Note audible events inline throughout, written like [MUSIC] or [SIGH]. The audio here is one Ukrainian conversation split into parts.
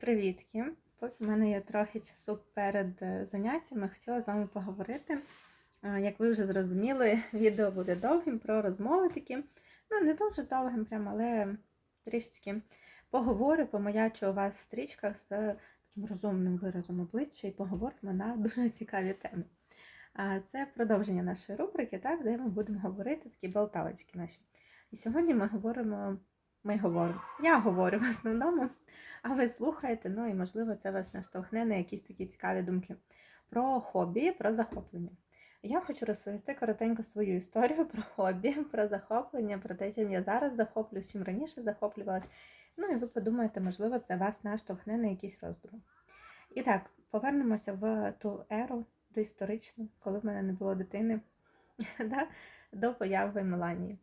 Привітки! Поки в мене є трохи часу перед е, заняттями, хотіла з вами поговорити. Е, Як ви вже зрозуміли, [LAUGHS] відео буде довгим про розмови такі. Ну, не дуже довгим, прям, але трішечки поговорю, помаячу у вас в стрічках з таким розумним виразом обличчя і поговоримо на [LAUGHS] дуже цікаві теми. Це продовження нашої рубрики, так, де ми будемо говорити такі болталочки наші. І сьогодні ми говоримо, ми говоримо, я говорю в основному а ви слухаєте, ну і можливо це вас наштовхне на якісь такі цікаві думки про хобі, про захоплення. Я хочу розповісти коротенько свою історію про хобі, про захоплення, про те, чим я зараз захоплююсь, чим раніше захоплювалась. Ну і ви подумаєте, можливо, це вас наштовхне на якісь роздуми. І так, повернемося в ту еру доісторичну, коли в мене не було дитини, [LAUGHS] до появи Меланії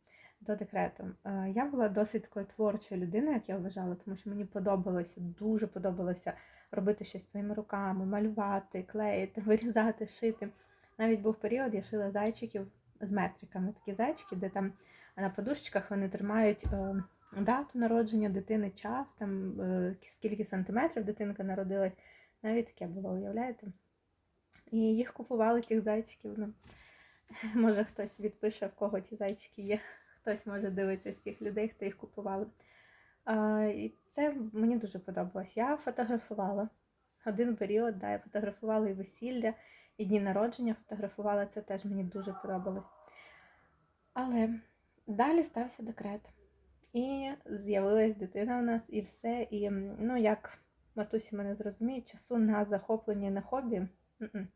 до декрету. Е, Я була досить такою творчою людиною, як я вважала, тому що мені подобалося, дуже подобалося робити щось своїми руками, малювати, клеїти, [LAUGHS] вирізати, шити. Навіть був період, я шила зайчиків з метриками. Такі зайчики, де там на подушечках вони тримають е, дату народження дитини, час, там е, скільки сантиметрів дитинка народилась. Навіть таке було, уявляєте? І їх купували тих зайчиків. Ну, [LAUGHS] Може хтось відпише, в кого ті зайчики є. Хтось може дивитися з тих людей, хто їх купували. І це мені дуже подобалось. Я фотографувала один період, да, я фотографувала і весілля, і дні народження фотографувала, це теж мені дуже подобалось. Але далі стався декрет. І з'явилась дитина у нас, і все. І ну, як матусі мене зрозуміють, часу на захоплення на хобі. м-м.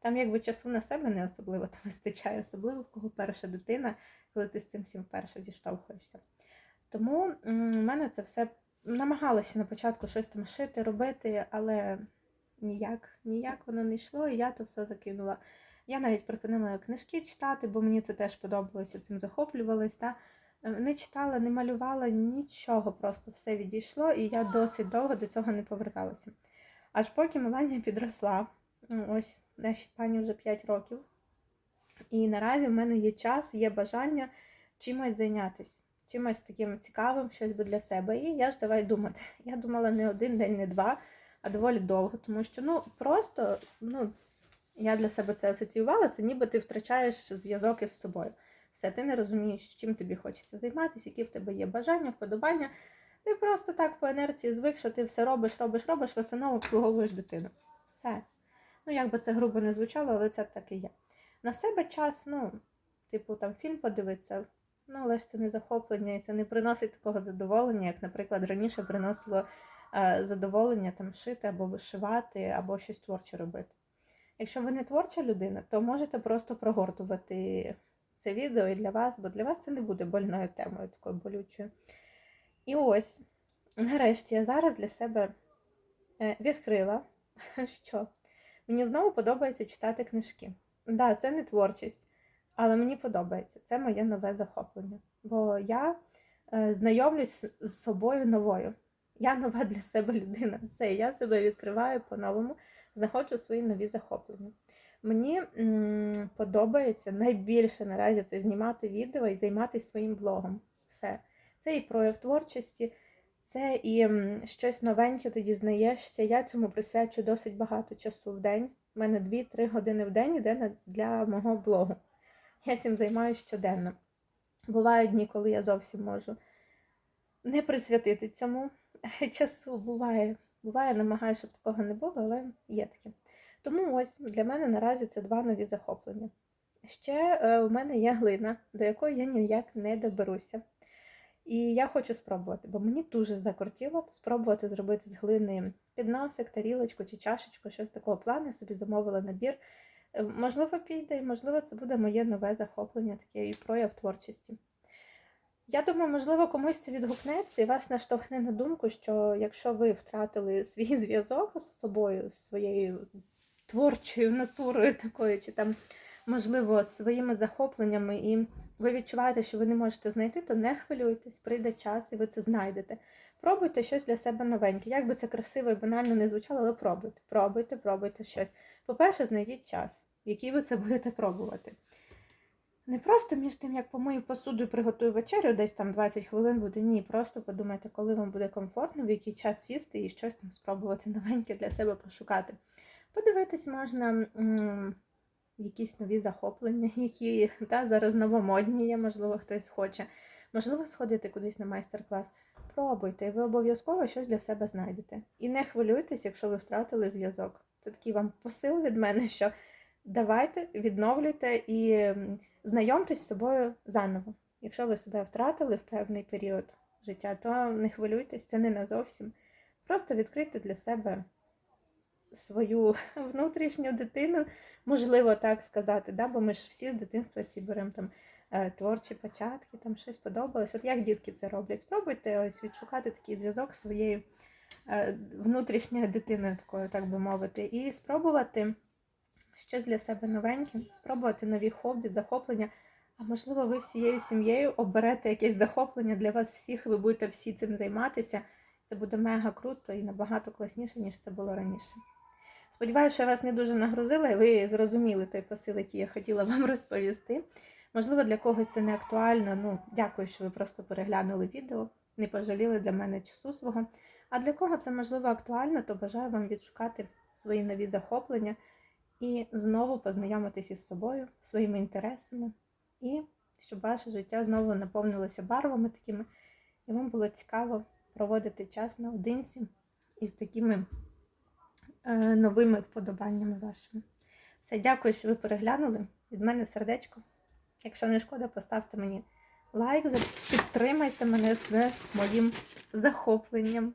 Там якби часу на себе не особливо там вистачає, особливо в кого перша дитина, коли ти з цим всім вперше зіштовхуєшся. Тому в мене це все намагалася на початку щось там шити, робити, але ніяк, ніяк воно не йшло, і я то все закинула. Я навіть припинила книжки читати, бо мені це теж подобалося, цим захоплювалась. Та? Не читала, не малювала нічого, просто все відійшло, і я досить довго до цього не поверталася. Аж поки Меланія підросла, ось нашій пані вже 5 років. І наразі в мене є час, є бажання чимось зайнятися, чимось таким цікавим, щось би для себе. І я ж давай думати. [LAUGHS] Я думала не один день, не два, а доволі довго, тому що ну просто ну, я для себе це асоціювала, це ніби ти втрачаєш зв'язок із собою. Все, ти не розумієш, чим тобі хочеться займатися, які в тебе є бажання, вподобання. Ти просто так по інерції звик, що ти все робиш, робиш, робиш, в основному обслуговуєш дитину. Все. Ну, як би це грубо не звучало, але це так і є. На себе час, ну, типу, там фільм подивитися, ну, але ж це не захоплення, і це не приносить такого задоволення, як, наприклад, раніше приносило е, задоволення там шити або вишивати, або щось творче робити. Якщо ви не творча людина, то можете просто прогортувати це відео і для вас, бо для вас це не буде больною темою, такою болючою. І ось, нарешті, я зараз для себе е, відкрила, [LAUGHS] що Мені знову подобається читати книжки. Так, да, це не творчість, але мені подобається. Це моє нове захоплення. Бо я е, знайомлюсь з собою новою. Я нова для себе людина. Все, я себе відкриваю по-новому, знаходжу свої нові захоплення. Мені м, подобається найбільше наразі це знімати відео і займатися своїм блогом. Все. Це і прояв творчості. Це і щось новеньке ти дізнаєшся. Я цьому присвячу досить багато часу в день. У мене 2-3 години в день йде для мого блогу. Я цим займаюся щоденно. Бувають дні, коли я зовсім можу не присвятити цьому [LAUGHS] часу. Буває, буває, намагаюся, щоб такого не було, але є таке. Тому ось для мене наразі це два нові захоплення. Ще е, у мене є глина, до якої я ніяк не доберуся. І я хочу спробувати, бо мені дуже закортіло спробувати зробити з глини підносик, тарілочку чи чашечку, щось такого плану. Я собі замовила набір. Е, можливо, піде, можливо, це буде моє нове захоплення, таке і прояв творчості. Я думаю, можливо, комусь це відгукнеться і вас наштовхне на думку, що якщо ви втратили [LAUGHS] свій зв'язок з собою, своєю творчою натурою такою, чи там, можливо, своїми захопленнями і ви відчуваєте, що ви не можете знайти, то не хвилюйтесь, прийде час і ви це знайдете. Пробуйте щось для себе новеньке. Як би це красиво і банально не звучало, але пробуйте, пробуйте, пробуйте щось. По-перше, знайдіть час, який ви це будете пробувати. Не просто між тим, як помию посуду і приготую вечерю, десь там 20 хвилин буде. Ні, просто подумайте, коли вам буде комфортно, в який час сісти і щось там спробувати новеньке для себе пошукати. Подивитись можна якісь нові захоплення, [LAUGHS] які та, зараз новомодні є, можливо, хтось хоче. Можливо, сходити кудись на майстер-клас. Пробуйте, і ви обов'язково щось для себе знайдете. І не хвилюйтесь, якщо ви втратили зв'язок. Це такий вам посил від мене, що давайте, відновлюйте і знайомтесь з собою заново. Якщо ви себе втратили в певний період життя, то не хвилюйтесь, це не назовсім. Просто відкрийте для себе свою [LAUGHS] внутрішню дитину, можливо так сказати, да? бо ми ж всі з дитинства ці беремо там е, творчі початки, там щось подобалось. От як дітки це роблять? Спробуйте ось відшукати такий зв'язок своєю е, внутрішньою дитиною, такою, так би мовити, і спробувати щось для себе новеньке, спробувати нові хобі, захоплення. А можливо, ви всією сім'єю оберете якесь захоплення для вас всіх, ви будете всі цим займатися. Це буде мега круто і набагато класніше, ніж це було раніше. Сподіваюся, що я вас не дуже нагрузила, і ви зрозуміли той посил, який я хотіла вам [LAUGHS] розповісти. Можливо, для когось це не актуально. Ну, дякую, що ви просто переглянули відео, не пожаліли для мене часу свого. А для кого це можливо актуально, то бажаю вам відшукати свої нові захоплення і знову познайомитися із собою, своїми інтересами, і щоб ваше життя знову наповнилося барвами такими, і вам було цікаво проводити час наодинці із такими новими вподобаннями вашими. Все, дякую, що ви переглянули. Від мене сердечко. Якщо не шкода, поставте мені лайк, підтримайте мене з моїм захопленням.